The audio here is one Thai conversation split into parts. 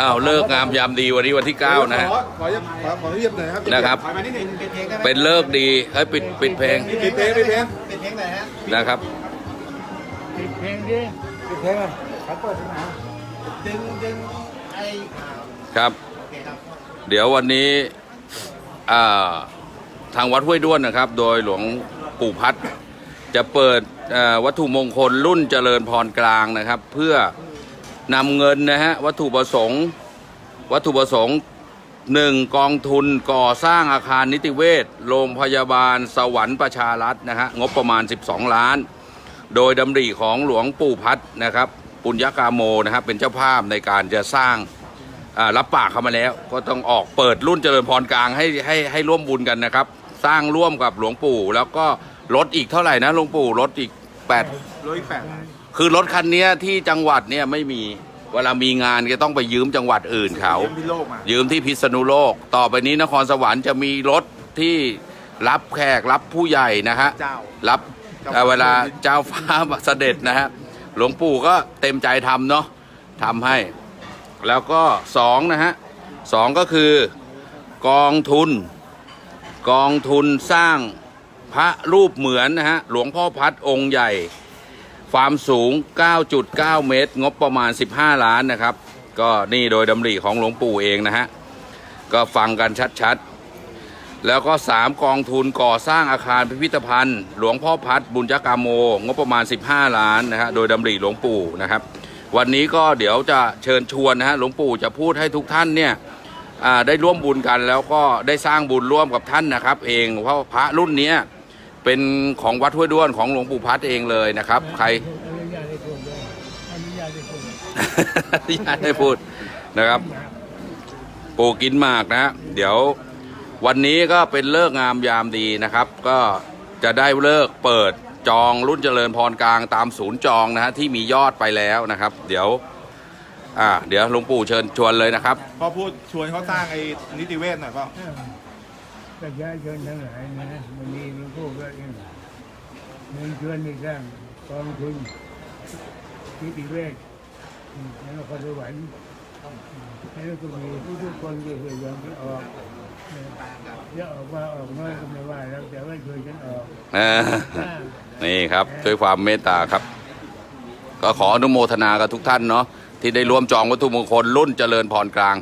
อ้าวเลิกงามยามดีวันนี้วันที่ 9 นะฮะ ขอขอขอขอเรียบหน่อยครับนะครับ ถอยมานิดหนึงปิดเพลงได้ไหมเป็นเลิกดีให้ยปิดปิดเพลงปิดเพลงปิดเพลงปิดเพลงไหนอยฮะนะครับปิดเพลงอะเขาเปิดที่ไหนดึงดึงไอ้อ่าครับ โอเคครับเดี๋ยววันนี้อ่าทางวัดห้วยด้วนนะครับ โดยหลวงปู่พัด จะเปิดอ่าวัตถุมงคลรุ่นเจริญพรกลางนะครับ เพื่อ นำเงินนะฮะวัตถุประสงค์ วัตถุประสงค์หนึ่งกองทุนก่อสร้างอาคารนิติเวชโรงพยาบาลสวรรค์ประชารัฐนะฮะงบประมาณ 12 ล้าน โดยดำริของหลวงปู่พัดนะครับ ปุญญกาโมนะครับเป็นเจ้าภาพในการจะสร้างรับปากเขามาแล้ว ก็ต้องออกเปิดรุ่นเจริญพรกลางให้ให้ให้ร่วมบุญกันนะครับ สร้างร่วมกับหลวงปู่ แล้วก็รถอีกเท่าไหร่นะหลวงปู่รถอีกแปดร้อยแปด คือรถคันเนี้ยที่จังหวัดเนี่ยไม่มีเวลามีงานก็ต้องไปยืมจังหวัดอื่นเขา เยี่ยมพิโลกมายืมที่พิษณุโลก ต่อไปนี้นครสวรรค์จะมีรถที่รับแขกรับผู้ใหญ่นะฮะ เจ้า รับเจ้าเอ่อเวลาเจ้าฟ้าเสด็จนะฮะ หลวงปู่ก็เต็มใจทำเนาะทำให้ แล้วก็สองนะฮะสองก็คือกองทุน กองทุนสร้างพระรูปเหมือนนะฮะ หลวงพ่อพัดองค์ใหญ่ ความสูง 9.9 เมตร งบประมาณ 15 ล้านนะครับ ก็นี่โดยดำริของหลวงปู่เองนะฮะ ก็ฟังกันชัดๆ แล้วก็ 3 กองทุนก่อสร้างอาคารพิพิธภัณฑ์ หลวงพ่อพัดบุญจกามโม งบประมาณ 15 ล้านนะฮะ โดยดำริหลวงปู่นะครับ วันนี้ก็เดี๋ยวจะเชิญชวนนะฮะ หลวงปู่จะพูดให้ทุกท่านเนี่ยได้ร่วมบุญกันแล้วก็ได้สร้างบุญร่วมกับท่านนะครับ เองเพราะพระรุ่นเนี้ย เป็นของวัดห้วยด้วนของหลวงปู่พัดเองเลยนะครับ ใครอนุญาตให้พูดด้วยอนุญาตให้พูดที่ให้พูดนะครับ ปู่กินหมากนะ เดี๋ยววันนี้ก็เป็นเลิกษ์งามยามดีนะครับ ก็จะได้เลิกเปิดจองรุ่นเจริญพรกลางตามศูนย์จองนะฮะที่มียอดไปแล้วนะครับ เดี๋ยว อ่า เดี๋ยวหลวงปู่เชิญชวนเลยนะครับ พอพูดชวนเขาสร้างไอ้นิติเวชหน่อยพ่อเออ ประชาชนทั้งหลายนะวันนี้หลวงพ่อก็ยังเงินชวนในสร้างกองทุนนิติเวชอืมแล้วก็สวรรค์แล้วก็มีทุกๆคนก็พยายามจะออกเออจะออกมาออกน้อยก็ไม่ว่าแล้วแต่ว่าช่วยกันออกเออสร้างนี่ครับด้วยความเมตตาครับ ก็ขออนุโมทนากับทุกท่านเนาะที่ได้ร่วมจองวัตถุมงคลรุ่นเจริญพรกลาง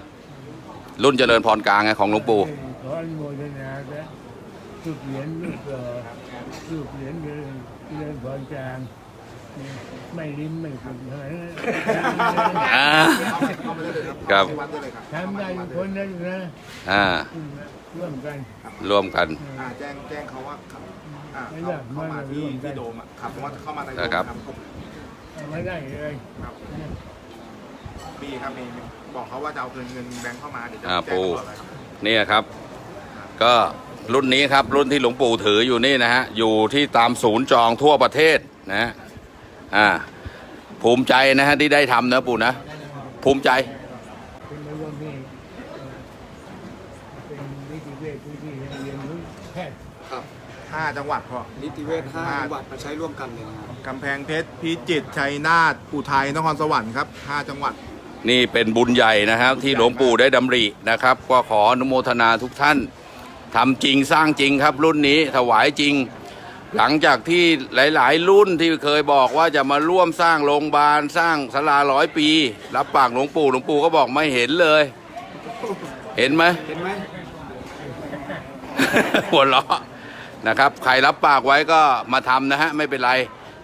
รุ่นเจริญพรกลางไงของหลวงปู่ ขออนุโมทนาครับ รูปเหรียญรูปหล่อรูปเหรียญเดินเดินพรจางนี่ไม่ลิ้มไม่ขุนหายอ่าครับที่วัดได้เลยครับ ทำได้ทุกคนนะนะอ่า ร่วมกันร่วมกัน อ่าแจ้งแจ้งเขาว่าขับอ่าไม่เข้ายากเข้ามาที่ไม่ยากที่โดมอะขับว่าเข้ามาในโดมนะครับ เอาไม่ได้เลย ครับมีครับมีมีบอกเขาว่าจะเอาเงินเงินแบงค์เข้ามาเดี๋ยวจะอ่าแจ้งปู่ตำรวจเลยครับ เนี่ยครับ ก็ รุ่นนี้ครับรุ่นที่หลวงปู่ถืออยู่นี่นะฮะอยู่ที่ตามศูนย์จองทั่วประเทศนะฮะอ่าภูมิใจนะฮะที่ได้ทำนะปู่นะ ภูมิใจเป็นในวันนี้เป็นนิติเวชผู้ที่เรียนรู้แพทย์ห้าจังหวัดพ่อนิติเวชห้าจังหวัดมาใช้ร่วมกันเลยนะครับกำแพงเพชรพิจิตรชัยนาทอุทัยนครสวรรค์ครับห้าจังหวัด นี่เป็นบุญใหญ่นะครับ ที่หลวงปู่ได้ดำรินะครับ ก็ขออนุโมทนาทุกท่าน ทำจริงสร้างจริงครับรุ่นนี้ถวายจริง หลังจากที่หลาย ๆ รุ่นที่เคยบอกว่าจะมาร่วมสร้างโรงพยาบาลสร้างศาลาร้อยปี รับปากหลวงปู่หลวงปู่ก็บอกไม่เห็นเลย เห็นไหมเห็นไหมหัวเราะนะครับ ใครรับปากไว้ก็มาทำนะฮะ ไม่เป็นไร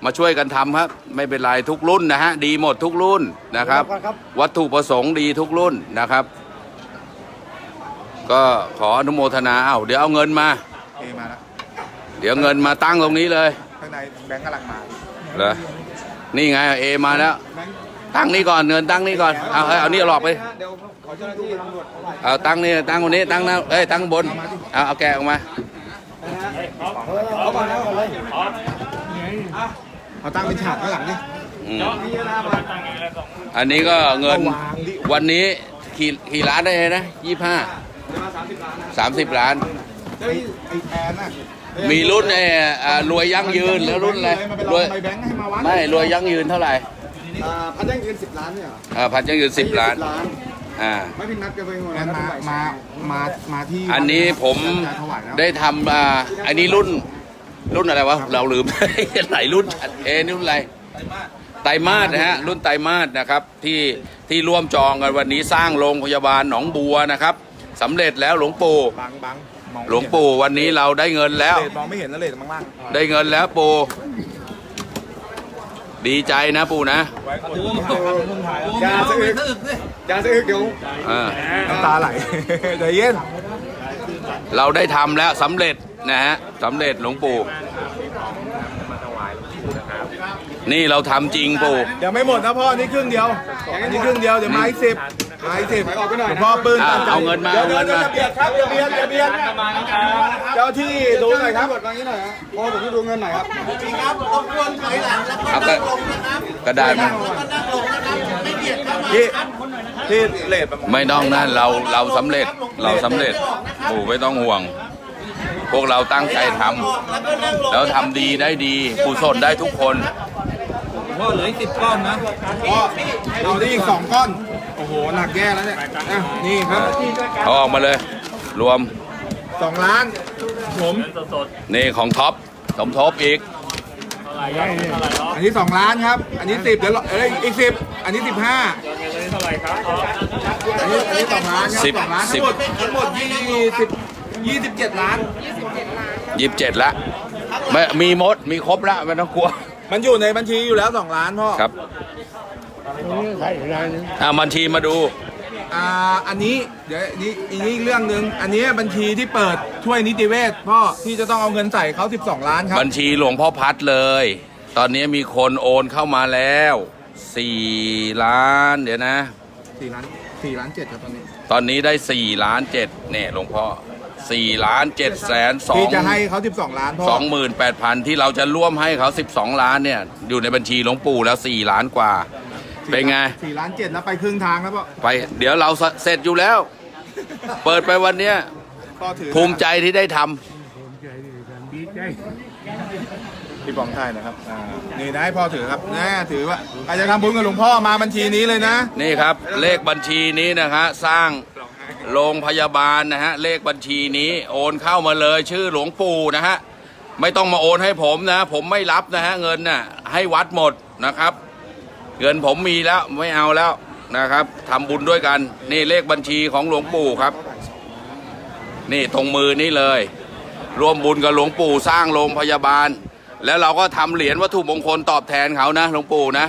มาช่วยกันทำครับ ไม่เป็นไรทุกรุ่นนะฮะ ดีหมดทุกรุ่นนะครับ วัตถุประสงค์ดีทุกรุ่นนะครับ ก็ขออนุโมทนาเอาเดี๋ยวเอาเงินมา เอมาแล้วเดี๋ยวเงินมาตั้งตรงนี้เลยข้างในแบงค์กำลังมาเหรอนี่ไงเอมาแล้วแบงค์ตั้งนี่ก่อนเงินตั้งนี่ก่อนเอาเอาเอานี่เอาหลอกไปเดี๋ยวขอเจ้าหน้าที่ตำรวจเอาไว้เอาตั้งนี่ตั้งคนนี้ตั้งนะเอ้ยตั้งบนเอาเอาแกะออกมา เอาก่อนแล้วก่อนเลยเอาตั้งเป็นฉากข้างหลังนี่อืมมีเวลามาอันนี้ก็เงินวางดิวันนี้กี่กี่ล้านได้นะยี่ห้าเวลาสามสิบล้านนะ สามสิบล้าน ไอ้ไอ้แอนน่ะมีรุ่นไอ้อ่ารวยยั่งยืนแล้วรุ่นอะไรมันไปรรววยย ใบแบงค์ให้มาวัดไม่รวยยั่งยืนเท่าไหร่อ่าพันยั่งยืนสิบล้านเนี่ยเหรออ่าพันยังอยู่สิบล้านล้าน อ่า ไม่พินัดกันไปหมดงั้นมามามามาที่อันนี้ผมจะถวายแล้วได้ทำอ่าอันนี้รุ่น รุ่นอะไรวะ เราลืม หลายรุ่นเอะนี่รุ่นอะไร ไตรมาสนะฮะรุ่นไตรมาสนะครับที่ที่ร่วมจองกันวันนี้สร้างโรงพยาบาลหนองบัวนะครับ สำเร็จแล้วหลวงปู่บังบังมองไม่หลวงปู่วันนี้เราได้เงินแล้ว เลดมองไม่เห็นนะเลดมังล่างได้เงินแล้วปู่ดีใจนะปู่นะยาสะอึกยาสะอึกเดี๋ยวอ่าน้ำตาไหล ใจเย็นเราได้ทำแล้วสำเร็จนะฮะสำเร็จหลวงปู่ นี่เราทำจริงปู่เดี๋ยวไม่หมดนะพ่อนี่ครึ่งเดียวอันนี้ครึ่งเดียวเดี๋ยวมาอีกสิบ มาอีกสิบออกไปหน่อยนะพ่อปืนอ่าตามใจเอาเงินมาดี๋ยวเอาเงินมาดี๋ยวอย่าเบียดครับอย่าเบียดอย่าเบียดเจ้าที่ดูหน่อยครับกดมางี้หน่อยฮะพอผมจะดูเงินหน่อยครับเอากระกระดาษมาที่ที่เลดไม่ต้องนั่นเราเราสำเร็จเราสำเร็จปู่ไม่ต้องห่วง พวกเราตั้งใจทำแล้วทำดีได้ดีกุศลได้ทุกคน พ่อเหลืออีกสิบก้อนนะพ่อเอาได้อีกสองก้อน โอ้โหหนักแย่แล้วเนี่ยอะนี่ครับเอาออกมาเลย รวมสองล้านผมนี่ของท็อปสมทบอีก อันนี้สองล้านครับ อันนี้สิบเดี๋ยวเราเอ้ยอีกสิบอันนี้สิบห้าอันนี้อันนี้สองล้านครับสิบสองล้านสิทั้บ งหมดทั้งหมดยี่สิบยี่สิบเจ็ดล้าน ยี่สิบเจ็ดละไม่มีมดมีครบละไม่ต้องกลัว มันอยู่ในบัญชีอยู่แล้วสองล้านพ่อ ครับตรง นี้ใครอีกรายหนึงอ่าบัญชีมาดู อ่าอันนี้เดี๋ยวอันนี้อันนี้อีกเรื่องหนึ่งอันนี้บัญชีที่เปิดช่วยนิติเวชพ่อที่จะต้องเอาเงินใส่เขา 12 ล้านครับ บัญชีหลวงพ่อพัดเลย ตอนนี้มีคนโอนเข้ามาแล้วสี่ล้านเดี๋ยวนะ4ล้าน4ล้าน7ครับตอนนี้ ตอนนี้ได้สี่ล้านเจ็ดเนี่ยหลวงพ่อสี่ล้านเจ็ดแสนสองที่จะให้เขา 12 ล้านพ่อสองหมื่นแปดพันที่เราจะร่วมให้เขาสิบสองล้านเนี่ย อยู่ในบัญชีหลวงปู่แล้วสี่ล้านกว่า เป็นไง4ล้าน7แล้วไปครึ่งทางแล้วพ่อไป เดี๋ยวเราเสร็จอยู่แล้ว เปิดไปวันเนี้ยพ่อถือภูมิใจที่ได้ทำผมใจดีกันดีใจพี่ปองไทยนะครับอ่านี่นะให้พ่อถือครับนะถือว่าใครจะทำบุญกับหลวงพ่อมาบัญชีนี้เลยนะ นี่ครับเลขบัญชีนี้นะฮะสร้างโรงพยาบาลนะฮะเลขบัญชีนี้โอนเข้ามาเลยชื่อหลวงปู่นะฮะไม่ต้องมาโอนให้ผมนะ ผมไม่รับนะฮะเงินน่ะให้วัดหมดนะครับ เงินผมมีแล้วไม่เอาแล้วนะครับทำบุญด้วยกัน นี่เลขบัญชีของหลวงปู่ครับ นี่ตรงมือนี่เลย ร่วมบุญกับหลวงปู่สร้างโรงพยาบาล แล้วเราก็ทำเหรียญวัตถุมงคลตอบแทนเขานะหลวงปู่นะ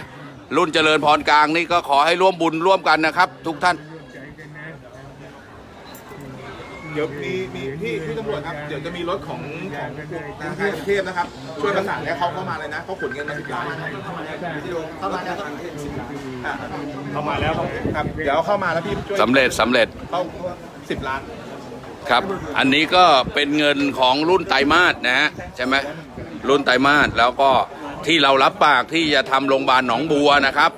รุ่นเจริญพรกลางนี่ก็ขอให้ร่วมบุญร่วมกันนะครับ ทุกท่าน เดี๋ยวมีมี พี่พี่ตำรวจครับ เดี๋ยวจะมีรถของของทางกรุงเทพนะครับ ช่วยประสานให้เขาเข้ามาเลยนะเขาขนเงินมาสิบล้านเข้ามาจากทางเทศสิบล้านอะเข้ามาแล้วครับ เดี๋ยวเข้ามาแล้วพี่ช่วยสำเร็จสำเร็จเข้าสิบล้านครับ อันนี้ก็เป็นเงินของรุ่นไตรมาสนะฮะใช่ไหมรุ่นไตรมาสแล้วก็ที่เรารับปากที่จะทำโรงพยาบาลหนองบัวนะครับ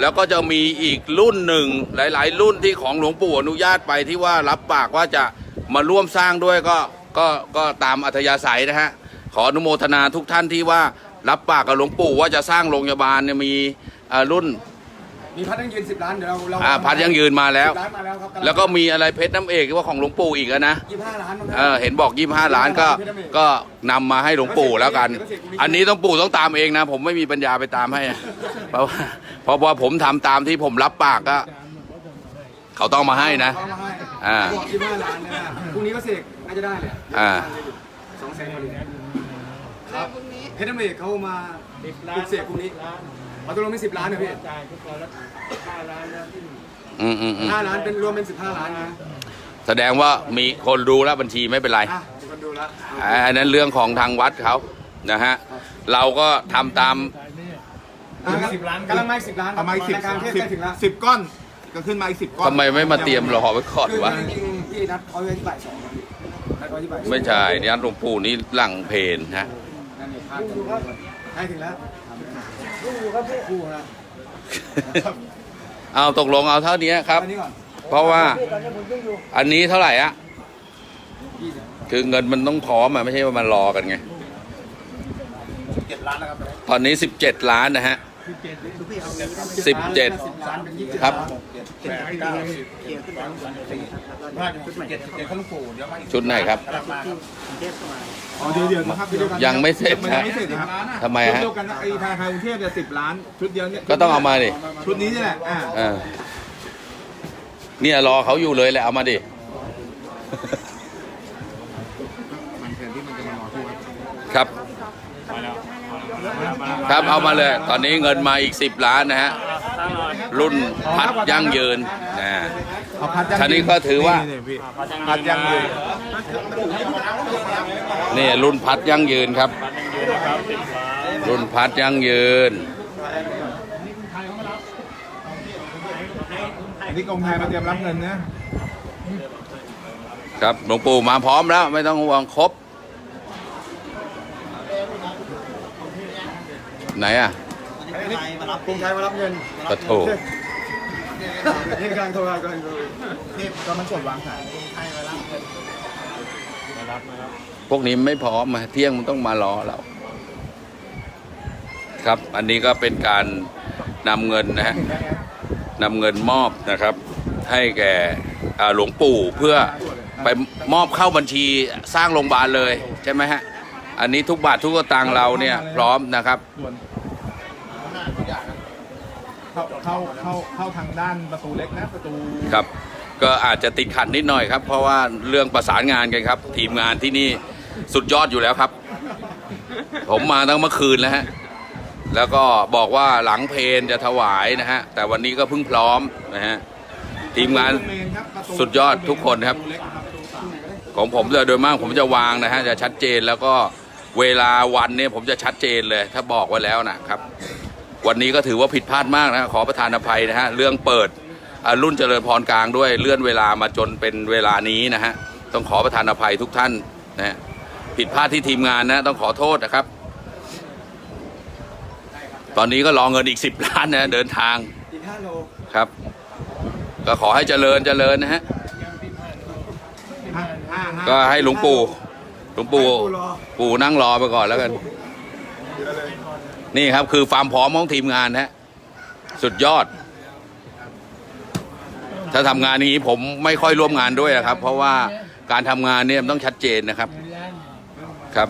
แล้วก็จะมีอีกรุ่นหนึ่งหลาย ๆ รุ่นที่ของหลวงปู่อนุญาตไปที่ว่ารับปากว่าจะ มาร่วมสร้างด้วยก็ก็ก็ตามอัธยาศัยนะฮะขออนุโมทนาทุกท่านที่ว่ารับปากกับหลวงปู่ว่าจะสร้างโรงพยาบาลเนี่ยมีอ่ารุ่นมีพันยั่งยืนสิบล้านเดี๋ยวเราเราอ่าพัดยังยืนมาแล้ว10ล้านมาแล้วครับแล้วก็มีอะไรเพชรน้ำเอกที่ว่าของหลวงปู่อีกอะนะ ยี่สิบห้าล้านมั้งคเอรับ อเห็นบอกยี่ห้าล้านก็ก็นำมาให้หลวงปู่แล้วกัน อันนี้ต้องปู่ต้องตามเองนะ ผมไม่มีปัญญาไปตามให้เพราะว่าเพราะว่าผมทำตามที่ผมรับปากก็ เขาต้องมาให้นะเขามาให้ อ่า บอกยี่สิบห้าล้านเลยนะพรุ่งนี้ก็เสกน่าจะได้เลยอ่า สองแสนพอดีครับเพชรน้ำเอกเขามาปลุกเสกพรุ่งนี้เอาตัวลงเป็นสิบล้านนะพี่อืมอืมอืมห้าล้านเป็นรวมเป็นสิบห้าล้านนะแสดงว่ามีคนรู้แล้วบัญชีไม่เป็นไรอะมีคนดูแล้วอ่าอันนั้นเรื่องของทางวัดเขานะฮะ เราก็ทำตามสิบล้านกำลังมาสิบล้านเอามาอีกสิบรายการเทศสิบใกล้ถึงแล้วสิบก้อน ก็ขึ้นมาอีกสิบก้อนทำไมไม่มาเตรียมรอไว้ก่อนคือวะจริงๆพี่นัดเขาไว้ที่บ่ายสองนะพี่นัดเขาไว้ที่บ่ายสองไม่ใช่นี่หลวงปู่นี่หลังเพนฮะนั่นนี่พลาดกันใกล้ถึงแล้วดูครับพี่ดูนะเอาตกลงเอาเท่านี้ครับ อันนี้ก่อนเพราะว่าอันนี้เท่าไหร่อะยี่สิบคือเงินมันต้องพร้อมอะไม่ใช่ว่ามันรอกันไง เจ็ดล้านแล้วครับตอนนี้ 17 ล้านนะฮะสิบเจ็ด สิบสิบเจ็ดครับ ชุดไหนครับอ๋อเดี๋ยวเดี๋ยวนะครับเดีวกันยังไม่เสร็จมันะยังไม่เสร็จนะครับทำไมฮะชุดเดียวกันนะไอ้ธนาคารกรุงเทพเนี่ยสิบล้านชุดเดียวเนี่ยก็ต้องเอามาดิชุดนี้นี่แหละอ่าเออเนี่ยรอเขาอยู่เลยแหละเอามาดิครับ ครับเอามาเลย ตอนนี้เงินมาอีก 10 ล้านนะฮะ รุ่นพัดยั่งยืนนะเอาพัดยังท่านี้ก็ถือว่า นี่พี่พัดยังยืนนี่รุ่นพัดยั่งยืนครับ รุ่นพัดยั่งยืน อันนี้กองไทยมาเตรียมรับเงินนะครับหลวงปู่มาพร้อมแล้ว ไม่ต้องห่วงครบ ไหนอะ กรุงไทยมารับเงินกระโถที่กลางโทรศัพท์กันก็มันกดวางสายพวกนี้ไม่พร้อมมาเที่ยงมันต้องมารอเรา ครับ อันนี้ก็เป็นการนำเงินนะฮะนำเงินมอบนะครับ ให้แก่อ่าหลวงปู่เพื่อไปมอบเข้าบัญชีสร้างโรงพยาบาลเลยใช่ไหมฮะ อันนี้ทุกบาททุกสตางค์เราเนี่ยพร้อมนะครับส่วน เข้าเข้าเข้าเข้าทางด้านประตูเล็กนะประตูครับ ก็อาจจะติดขัดนิดหน่อยครับ เพราะว่าเรื่องประสานงานกันครับ ทีมงานที่นี่สุดยอดอยู่แล้วครับ ผมมาตั้งเมื่อคืนแล้วฮะแล้วก็บอกว่าหลังเพลนจะถวายนะฮะ แต่วันนี้ก็เพิ่งพร้อมนะฮะ ทีมงานสุดยอดทุกคนครับ ของผมจะโดยมากผมจะวางนะฮะ จะชัดเจนแล้วก็เวลาวันเนี่ยผมจะชัดเจนเลย ถ้าบอกไว้แล้วนะครับ วันนี้ก็ถือว่าผิดพลาดมากนะขอประทานอภัยนะฮะเรื่องเปิดรุ่นเจริญพรกลางด้วยเลื่อนเวลามาจนเป็นเวลานี้นะฮะต้องขอประทานอภัยทุกท่านนะฮะผิดพลาดที่ทีมงานนะต้องขอโทษนะครับ ตอนนี้ก็รองเงินอีกสิบล้านนะเดินทางครับ ก็ขอให้เจริญเจริญนะฮะก็ให้หลวงปู่หลวงปู่ปู่นั่งรอไปก่อนแล้วกัน นี่ครับคือความพร้อมของทีมงานฮะสุดยอด ถ้าทำงานนี้ผมไม่ค่อยร่วมงานด้วยนะครับ เพราะว่าการทำงานเนี่ยมันต้องชัดเจนนะครับ ครับ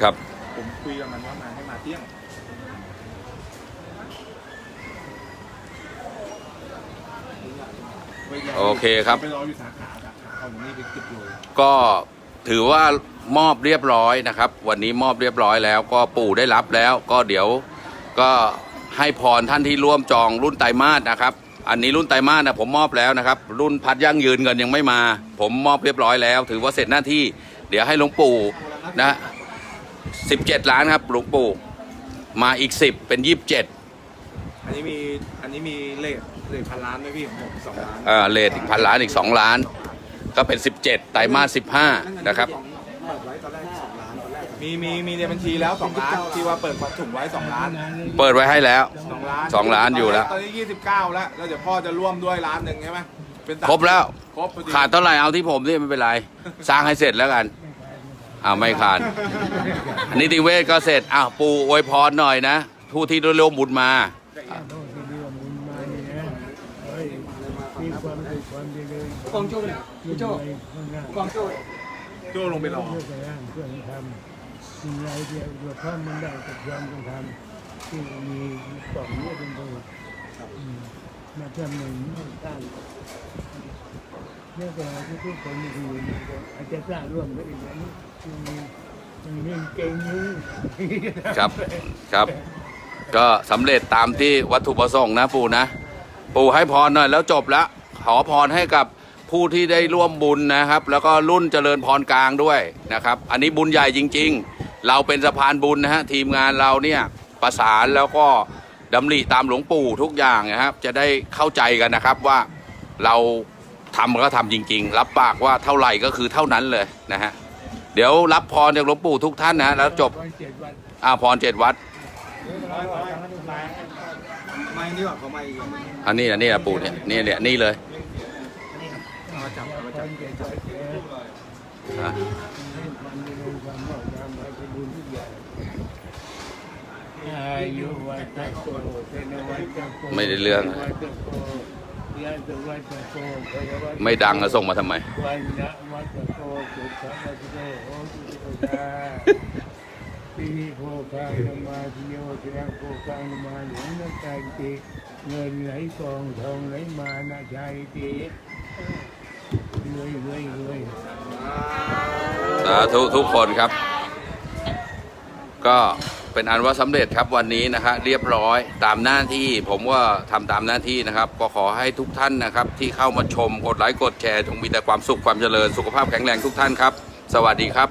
ครับ ผมคุยกับมันว่ามาให้มาเที่ยงโอเคครับ ไปรออยู่สาขาสาขาเอาอยู่นี่ไปเก็บโลก็ถือว่า มอบเรียบร้อยนะครับ วันนี้มอบเรียบร้อยแล้ว ก็ปู่ได้รับแล้ว ก็เดี๋ยวก็ให้พรท่านที่ร่วมจองรุ่นไตรมาสนะครับ อันนี้รุ่นไตรมาสนะผมมอบแล้วนะครับ รุ่นพัดยั่งยืนเงินยังไม่มา ผมมอบเรียบร้อยแล้ว ถือว่าเสร็จหน้าที่ เดี๋ยวให้หลวงปู่นะสิบเจ็ดล้านครับหลวงปู่มาอีกสิบเป็นยี่สิบเจ็ดอันนี้มีอันนี้มีเลทเลทพันล้านไหมพี่ผมสองล้านเอ่อเลทอีกพันล้านอีกสองล้าน ก็เป็นสิบเจ็ดไตรมาสสิบห้านะครับ เปิดไว้ตอนแรกสองล้านตอนแรกมีมีมีในบัญชีแล้วสองล้านที่ว่าเปิดถุงไว้สองล้านเปิดไว้ให้แล้ว สองล้านสองล้านอยู่แล้ว ตอนนี้ยี่สิบเก้าแล้วแล้วเดี๋ยวพ่อจะร่วมด้วยล้านหนึ่งใช่ไหมเป็นสามครบแล้ว ครบพอดีขาดเท่าไหร่เอาที่ผมนี่ไม่เป็นไร สร้างให้เสร็จแล้วกันอ้าวไม่ขาดนิติเวศก็เสร็จอ้าวปูอวยพรหน่อยนะผู้ที่ได้ร่วมบุญมาโลกที่เรียกบุญมานี่นะเฮ้ยมีความสุขความเจริญ กองโจ้เนี่ยพี่โจ้ในข้างหน้ากองโจ้ โจ้ลงไปรอ เพื่อจะร่างเพื่อทำสิ่งใดที่เกิดความมันได้กับความต้องทำที่มีกล่องนี้เป็นตัวอืมมาทำหนึ่งสร้างเนี่ยแต่ทุกๆคนที่อาจจะสร้างร่วมกันอีกอันนี้ยังมียังมีเก่งอยู่ครับครับ ก็สำเร็จตามที่วัตถุประสงค์นะปู่นะ ปู่ให้พรหน่อยแล้วจบละขอพรให้กับ ผู้ที่ได้ร่วมบุญนะครับ แล้วก็รุ่นเจริญพรกลางด้วยนะครับ อันนี้บุญใหญ่จริง ๆ เราเป็นสะพานบุญนะฮะทีมงานเราเนี่ยประสานแล้วก็ดำริตามหลวงปู่ทุกอย่างนะครับ จะได้เข้าใจกันนะครับว่าเราทำก็ทำจริง ๆ รับปากว่าเท่าไหร่ก็คือเท่านั้นเลยนะฮะเดี๋ยวรับพรจากหลวงปู่ทุกท่านนะฮะแล้วจบวันเจ็ดวันอาพรเจ็ดวัดอันนี้อันนี้นะปู่เนี่ยนี่เนี่ยนี่เลย มาจับมาจับวันเอามเจริญความงอกงามไว้เป็นบุญทุกอย่างอายุวัตโกเป็นวัตโกไม่ได้เรื่อง ไม่ดังอะส่งมาทำไมปินิโภคังมาสิโยติรังโภคังมาหลวงนักการติเงินไหลกองทองไหลมานาชายติ สาธุทุกคนครับ ก็เป็นอันว่าสำเร็จครับวันนี้นะฮะเรียบร้อยตามหน้าที่ผมว่าทำตามหน้าที่นะครับ ก็ขอให้ทุกท่านนะครับ ที่เข้ามาชมกดไลค์กดแชร์จงมีแต่ความสุขความเจริญสุขภาพแข็งแรงทุกท่านครับ สวัสดีครับ